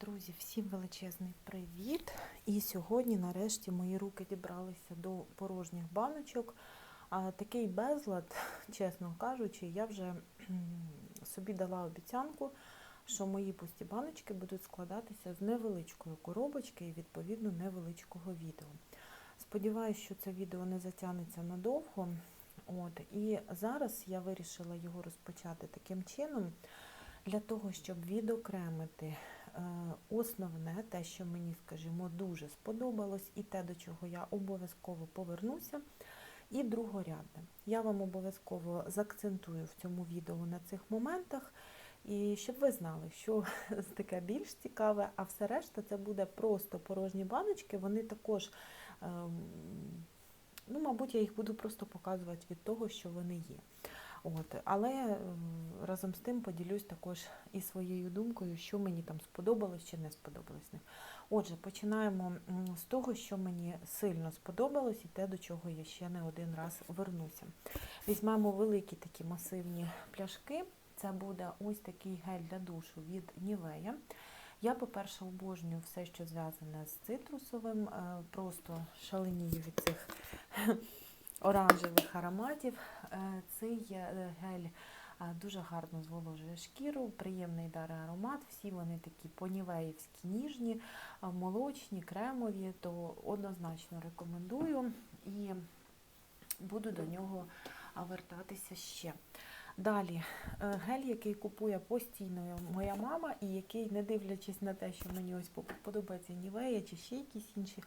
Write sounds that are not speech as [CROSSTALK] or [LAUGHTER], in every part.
Друзі, всім величезний привіт! І сьогодні, нарешті, мої руки дібралися до порожніх баночок. Такий безлад, [LAUGHS] чесно кажучи, я вже собі дала обіцянку, що мої пусті баночки будуть складатися з невеличкої коробочки і, відповідно, невеличкого відео. Сподіваюсь, що це відео не затягнеться надовго. От, І зараз я вирішила його розпочати таким чином. Для того, щоб відокремити основне, те, що мені, скажімо, дуже сподобалось, і те, до чого я обов'язково повернуся, і другорядне. Я вам обов'язково заакцентую в цьому відео на цих моментах, і щоб ви знали, що [LAUGHS] таке більш цікаве, а все решта це буде просто порожні баночки, вони також. Ем, ну, мабуть, я їх буду просто показувати від того, що вони є. От, Але разом з тим поділюсь також і своєю думкою, що мені там сподобалось чи не сподобалось. Отже, починаємо з того, що мені сильно сподобалось, і те, до чого я ще не один раз вернуся. Візьмемо великі такі масивні пляшки. Це буде ось такий гель для душу від Нівея. Я, по-перше, обожнюю все, що зв'язане з цитрусовим, просто шаленію від цих оранжевих ароматів. Е, цей е, гель дуже гарно зволожує шкіру, приємний дар аромат. Всі вони такі понівеївські, ніжні, молочні, кремові, то однозначно рекомендую і буду до нього вертатися ще. Далі гель, який купує постійно моя мама, і який, не дивлячись на те, що мені ось подобається Нівея чи ще якісь інші,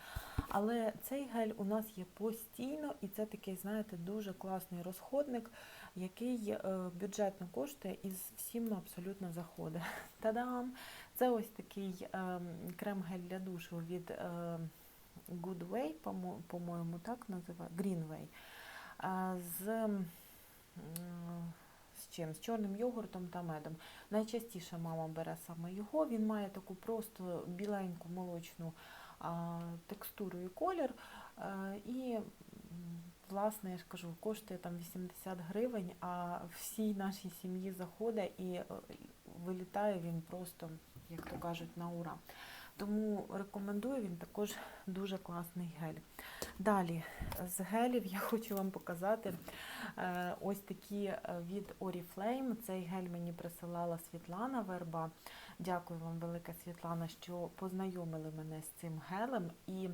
але цей гель у нас є постійно, і це такий, знаєте, дуже класний розходник, який е, бюджетно коштує і всім абсолютно заходить. [LAUGHS] Та-дам! Це ось такий ем, крем-гель для душу від е, Goodway, по-моєму, так називає, Greenway. Е, з з чим? З чорним йогуртом та медом. Найчастіше мама бере саме його. Він має таку просто біленьку молочну текстуру і колір. І, власне, я ж кажу, коштує там 80 гривень, а всій нашій сім'ї заходить і е, вилітає він просто, як то кажуть, на ура. Тому рекомендую він також дуже класний гель. Далі, з гелів я [LAUGHS] хочу вам показати е, ось такі е, від Oriflame. Цей гель мені присилала Світлана Верба. Дякую вам, велика Світлана, що познайомили мене з цим гелем. І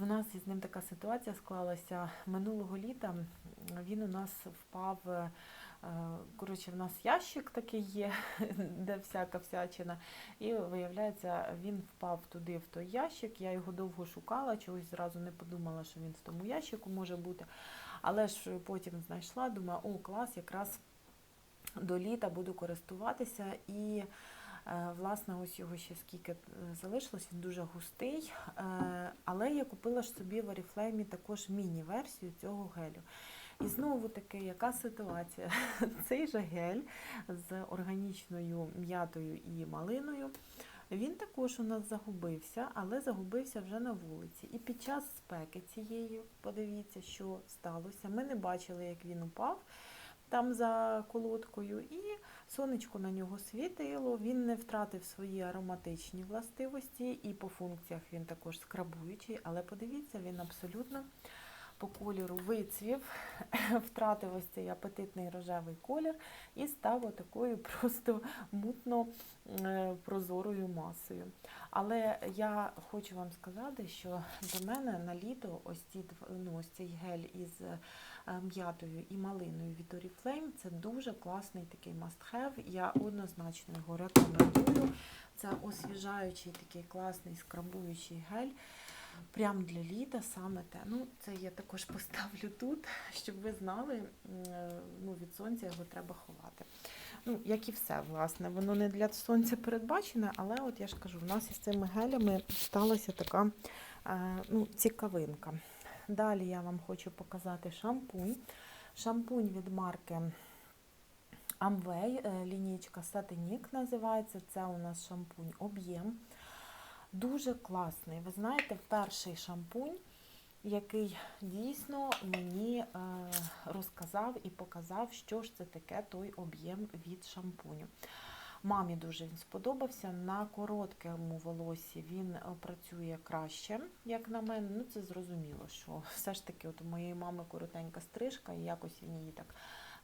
в нас із ним така ситуація склалася минулого літа. Він у нас впав. Е, коротше, в нас ящик такий є, [LAUGHS] де всяка всячина. І виявляється, він впав туди, в той ящик. Я його довго шукала, чогось зразу не подумала, що він в тому ящику може бути. Але ж потім знайшла, думаю, о, клас, якраз до літа буду користуватися. І Е, власне, ось його ще скільки е, залишилось, він дуже густий. Але я купила ж собі в Oriflame також міні-версію цього гелю. І знову таки, яка ситуація? [LAUGHS] Цей же гель з органічною м'ятою і малиною. Він також у нас загубився, але загубився вже на вулиці. І під час спеки цієї, подивіться, що сталося. Ми не бачили, як він упав там за колодкою, і сонечко на нього світило, він не втратив свої ароматичні властивості, і по функціях він також скрабуючий, але подивіться, він абсолютно по кольору вицвів, [LAUGHS] втратив ось цей апетитний рожевий колір і став такою просто мутно е, прозорою масою. Але я хочу вам сказати, що до мене на літо ось ці, ну, ось цей гель із е, м'ятою і малиною від Oriflame це дуже класний такий must-have. Я однозначно його рекомендую. Це освіжаючий такий класний скрабуючий гель. Прям для літа саме те. Ну, Це я також [LAUGHS] поставлю тут, щоб ви знали, ну, від сонця його треба ховати. Ну, Як і все, власне, воно не для сонця передбачене, але от я ж кажу, в нас із цими гелями сталася така е, ну, цікавинка. Далі я вам хочу показати шампунь. Шампунь від марки Amway, е, лінійка Сатинік називається. Це у нас шампунь об'єм. Дуже класний. Ви знаєте, перший шампунь, який дійсно мені е, розказав і показав, що ж це таке той об'єм від шампуню. Мамі дуже він сподобався. На короткому волосі він е, працює краще, як на мене. Ну, це зрозуміло, що [LAUGHS] все ж таки от у моєї мами коротенька стрижка, і якось він її так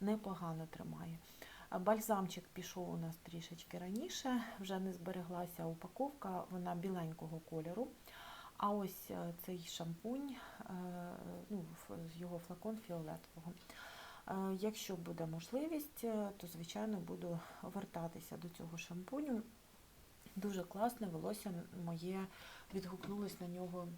непогано тримає. Бальзамчик пішов у нас трішечки раніше, вже не збереглася упаковка, вона біленького кольору. А ось е, цей шампунь, е, ну, його флакон фіолетового. Е, Якщо буде можливість, то звичайно буду вертатися до цього шампуню. Дуже класне волосся моє відгукнулось на нього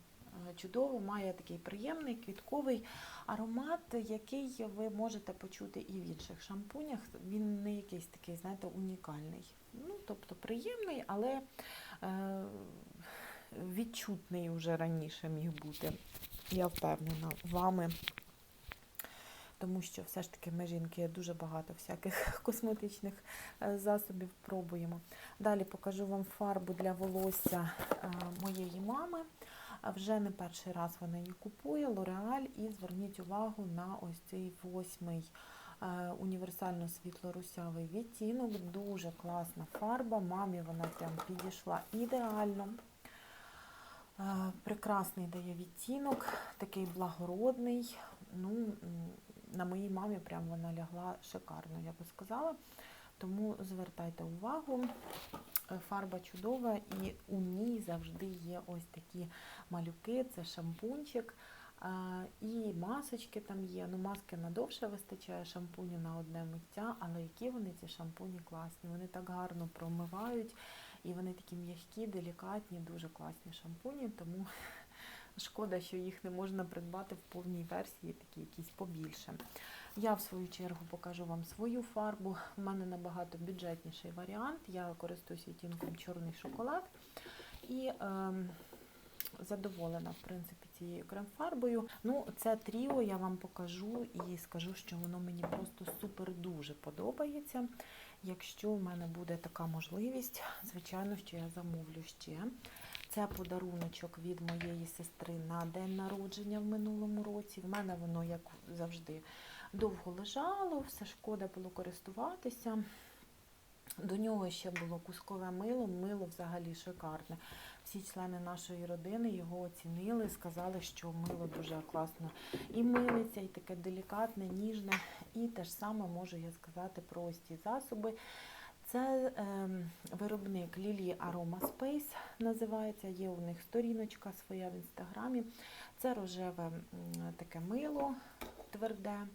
чудово. Має такий приємний квітковий аромат, який ви можете почути і в інших шампунях. Він не якийсь такий, знаєте, унікальний. Ну, тобто приємний, але е, відчутний вже раніше міг бути. Я впевнена вами. Тому що все ж таки ми жінки дуже багато всяких [LAUGHS] косметичних е, засобів пробуємо. Далі покажу вам фарбу для волосся е, моєї мами. А Вже не перший раз вона її купує, L'Oreal, і зверніть увагу на ось цей восьмий е, універсально світло-русявий відтінок. Дуже класна фарба. Мамі вона прям підійшла ідеально. Е, Прекрасний дає відтінок, такий благородний. Ну, на моїй мамі прям вона лягла шикарно, я би сказала. Тому звертайте увагу. Е, Фарба чудова, і у ній завжди є ось такі малюки, це шампунчик. І масочки там є. Ну, маски надовше вистачає шампуню на одне миття, але які вони ці шампуні класні. Вони так гарно промивають, і вони такі м'які, делікатні, дуже класні шампуні, тому [LAUGHS] шкода, що їх не можна придбати в повній версії, такі якісь побільше. Я в свою чергу покажу вам свою фарбу. У мене набагато бюджетніший варіант. Я користуюсь відтінком чорний шоколад і ем, задоволена, в принципі, цією крем-фарбою. Ну, це тріо я вам покажу і скажу, що воно мені просто супер дуже подобається. Якщо в мене буде така можливість, звичайно, що я замовлю ще. Це подаруночок від моєї сестри на день народження в минулому році. В мене воно, як завжди, довго лежало, все шкода було користуватися. До нього ще було кускове мило, мило взагалі шикарне. Всі члени нашої родини його оцінили, сказали, що мило дуже класно і милиться, і таке делікатне, ніжне. І те ж саме можу я сказати про ось ці засоби. Це е, виробник Lily Aroma Space називається. Є у них сторіночка своя в інстаграмі. Це рожеве таке мило тверде.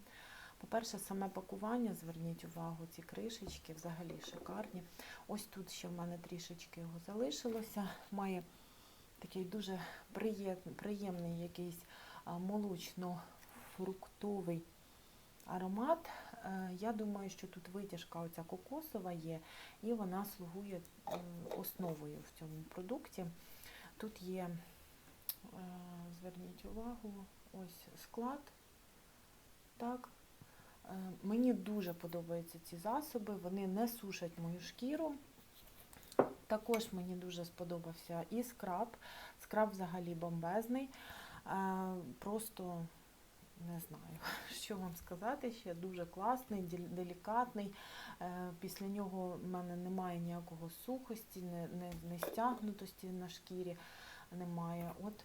По-перше, саме пакування, зверніть увагу, ці кришечки взагалі шикарні. Ось тут ще в мене трішечки його залишилося. Має такий дуже приєм- приємний якийсь молочно-фруктовий аромат. Е, Я думаю, що тут витяжка оця кокосова є, і вона слугує основою в цьому продукті. Тут є, е, зверніть увагу, ось склад. Так. Е, Мені дуже подобаються ці засоби, вони не сушать мою шкіру. Також мені дуже сподобався і скраб. Скраб взагалі бомбезний. Е, Просто не знаю, [LAUGHS] що вам сказати ще. Дуже класний, делікатний. Е, Після нього в мене немає ніякого сухості, не, не, не на шкірі немає. От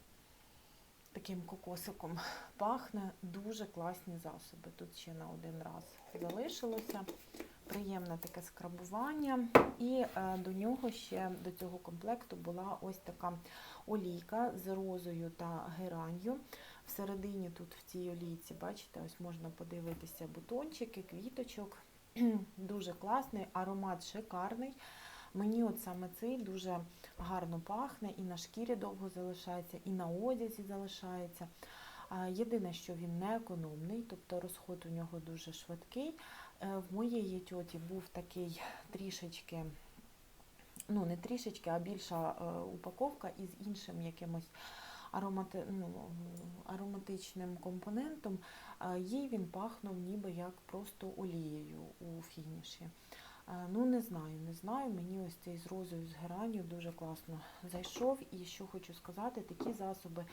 таким кокосиком пахне. Дуже класні засоби. Тут ще на один раз залишилося. Приємне таке скрабування. І е, до нього ще до цього комплекту була ось така олійка з розою та геранью. Всередині тут в цій олійці, бачите, ось можна подивитися бутончики, квіточок. [CLEARS THROAT] Дуже класний, аромат шикарний. Мені от саме цей дуже гарно пахне, і на шкірі довго залишається, і на одязі залишається. Єдине, що він не економний, тобто розход у нього дуже швидкий. Е, В моєї тьоті був такий трішечки, ну не трішечки, а більша е, упаковка із іншим якимось аромати, ну, ароматичним компонентом. Е, Їй він пахнув ніби як просто олією у фініші. Е, Ну, не знаю, не знаю. Мені ось цей з розою, з геранью дуже класно зайшов. І що хочу сказати, такі засоби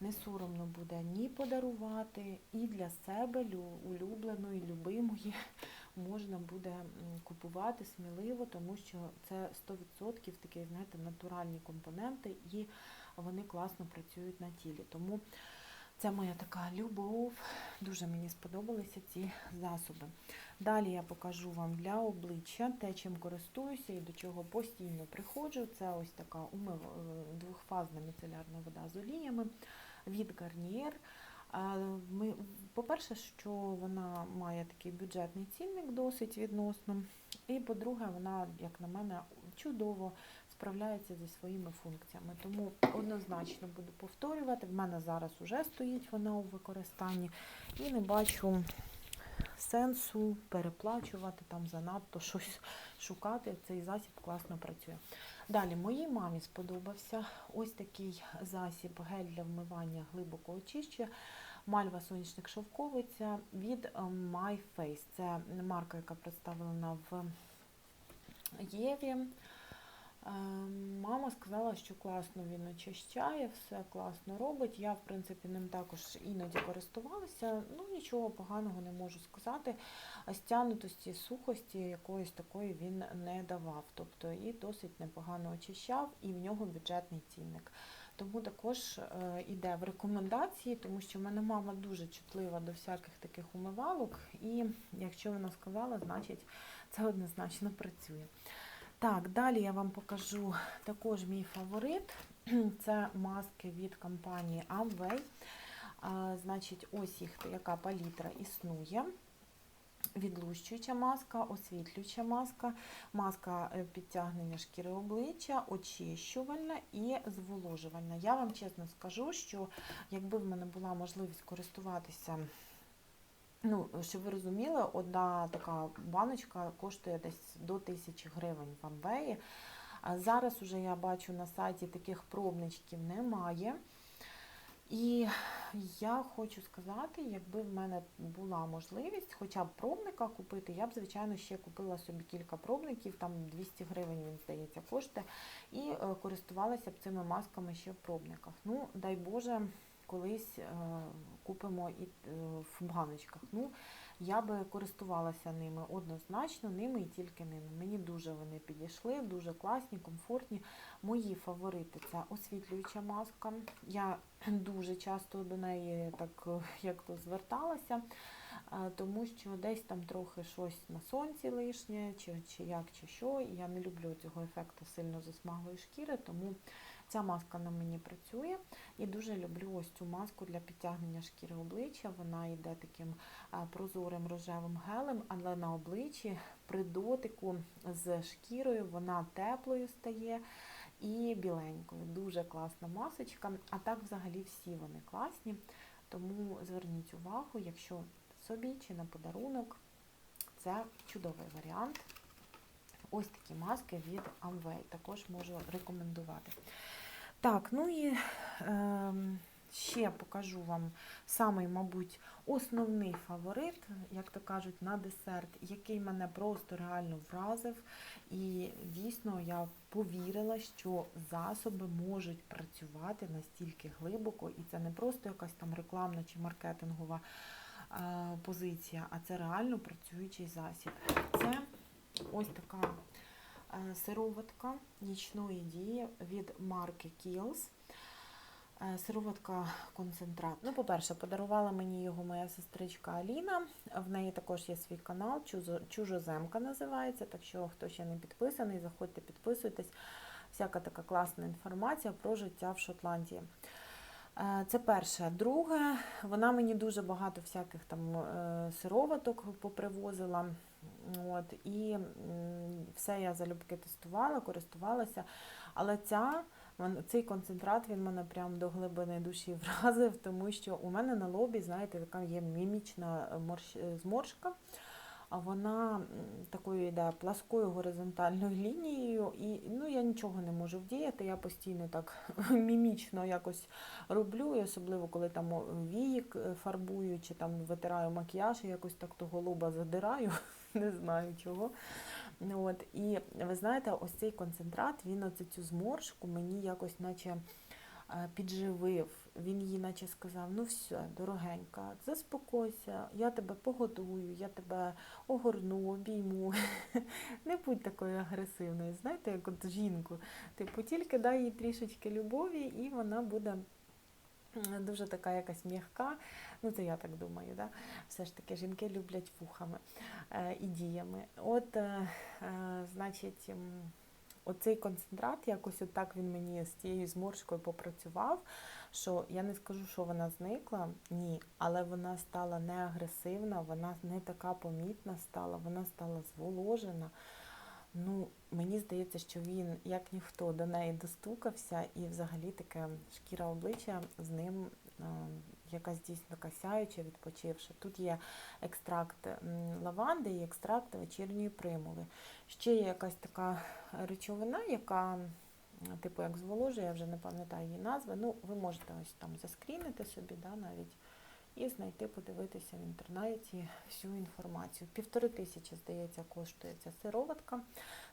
не соромно буде ні подарувати, і для себе улюбленої, любимої [LAUGHS] можна буде купувати сміливо, тому що це 100% такі, знаєте, натуральні компоненти, і вони класно працюють на тілі. Тому це моя така любов. Дуже мені сподобалися ці засоби. Далі я покажу вам для обличчя те, чим користуюся і до чого постійно приходжу. Це ось така умив... е, двохфазна міцелярна вода з оліями від Garnier. По-перше, що вона має такий бюджетний цінник досить відносно. І по-друге, вона, як на мене, чудово справляється зі своїми функціями. Тому однозначно буду повторювати. В мене зараз вже стоїть вона у використанні і не бачу сенсу переплачувати там занадто щось шукати. Цей засіб класно працює. Далі моїй мамі сподобався ось такий засіб гель для вмивання глибокого очищення. Мальва сонячник шовковиця від е, My Face. Це марка, яка представлена в Єві. Е, Мама сказала, що класно він очищає, все класно робить. Я, в принципі, ним також іноді користувалася. Ну, нічого поганого не можу сказати. А стягнутості, сухості якоїсь такої він не давав. Тобто і досить непогано очищав, і в нього бюджетний цінник. Тому також е, іде в рекомендації, тому що в мене мама дуже чутлива до всяких таких умивалок, і якщо вона сказала, значить це однозначно працює. Так, далі я вам покажу також мій фаворит. [CLEARS THROAT] Це маски від компанії Amway. Значить, ось їх яка палітра існує. Відлущуюча маска, освітлююча маска, маска е, підтягнення шкіри обличчя, очищувальна і зволожувальна. Я вам чесно скажу, що якби в мене була можливість користуватися, ну, щоб ви розуміли, одна така баночка коштує десь до тисячі гривень в Амвеї. А Зараз уже я бачу на сайті таких пробничків немає. І я хочу сказати, якби в мене була можливість хоча б пробника купити, я б, звичайно, ще купила собі кілька пробників, там 200 гривень, він здається, коштує, і е, користувалася б цими масками ще в пробниках. Ну, дай Боже, колись е, купимо і е, в баночках. Ну, я би користувалася ними однозначно, ними і тільки ними. Мені дуже вони підійшли, дуже класні, комфортні. Мої фаворити це освітлююча маска. Я [CLEARS THROAT] дуже часто до неї так е, як то зверталася, тому що десь там трохи щось на сонці лишнє, чи, чи як, чи що. Я не люблю цього ефекту сильно засмаглої шкіри, тому ця маска на мені працює. І дуже люблю ось цю маску для підтягнення шкіри обличчя. Вона йде таким прозорим рожевим гелем, але на обличчі при дотику з шкірою вона теплою стає і біленькою. Дуже класна масочка. А так взагалі всі вони класні. Тому зверніть увагу, якщо собі чи на подарунок, це чудовий варіант. Ось такі маски від Amway. Також можу рекомендувати. Так, ну і е, ще покажу вам самий, мабуть, основний фаворит, як то кажуть, на десерт, який мене просто реально вразив. І дійсно я повірила, що засоби можуть працювати настільки глибоко, і це не просто якась там рекламна чи маркетингова е, позиція, а це реально працюючий засіб. Це ось така сироватка нічної дії від марки Kiehl's. Е, Сироватка концентрат. Ну, по-перше, подарувала мені його моя сестричка Аліна. В неї також є свій канал, Чужоземка називається. Так що, хто ще не підписаний, заходьте, підписуйтесь. Всяка така класна інформація про життя в Шотландії. Е, Це перше. Друге, вона мені дуже багато всяких там е, сироваток попривозила. От, і все я залюбки тестувала, користувалася. Але ця, цей концентрат він мене прям до глибини душі [LAUGHS] вразив, тому що у мене на лобі, знаєте, така є мімічна е, е, зморшка. А вона такою йде пласкою горизонтальною лінією, і ну, я нічого не можу вдіяти. Я постійно так [LAUGHS] мімічно якось роблю, і особливо коли там віїк е, фарбую, чи там витираю макіяж, і якось так того лоба задираю, [LAUGHS] не знаю чого. От, і ви знаєте, ось цей концентрат, він оце цю зморшку мені якось наче е, підживив. Він їй наче сказав: ну все, дорогенька, заспокойся, я тебе погодую, я тебе огорну, обійму. [LAUGHS] Не будь такою агресивною, знаєте, як от жінку. Типу, тільки дай їй трішечки любові, і вона буде дуже така якась м'яка. Ну, це я так думаю, да? все ж таки жінки люблять вухами е, і діями. От, е, е, значить, оцей концентрат, якось отак він мені з цією зморшкою попрацював, що я не скажу, що вона зникла, ні, але вона стала не агресивна, вона не така помітна стала, вона стала зволожена. Ну, мені здається, що він, як ніхто, до неї достукався, і взагалі таке шкіра обличчя з ним е, якась дійсно така сяюча, відпочивша. Тут є екстракт лаванди і екстракт вечірньої примули. Ще є якась така речовина, яка, типу, як зволожує, я вже не пам'ятаю її назви. Ну, ви можете ось там заскрінити собі, да, навіть. І знайти, подивитися в інтернеті всю інформацію. Півтори тисячі, здається, коштує ця сироватка,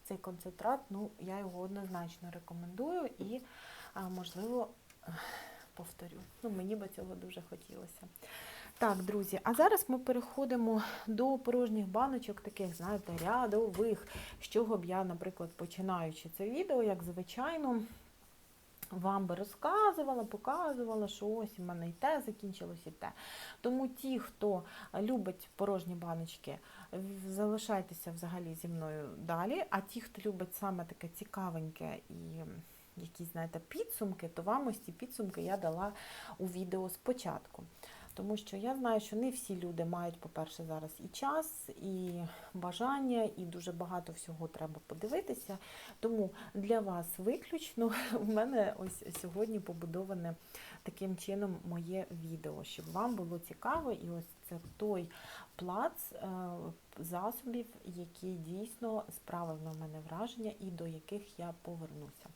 цей концентрат. Ну, я його однозначно рекомендую і, можливо, повторю. Ну, мені би цього дуже хотілося. Так, друзі, а зараз ми переходимо до порожніх баночок, таких, знаєте, рядових, з чого б я, наприклад, починаючи це відео, як звичайно, вам би розказувала, показувала, що ось у мене і те закінчилось, і те. Тому ті, хто любить порожні баночки, залишайтеся взагалі зі мною далі. А ті, хто любить саме таке цікавеньке і якісь, знаєте, підсумки, то вам ось ці підсумки я дала у відео спочатку. Тому що я знаю, що не всі люди мають, по-перше, зараз і час, і бажання, і дуже багато всього треба подивитися. Тому для вас виключно [LAUGHS] у мене ось сьогодні побудоване таким чином моє відео, щоб вам було цікаво, і ось це той плац е, засобів, які дійсно справили на мене враження і до яких я повернуся.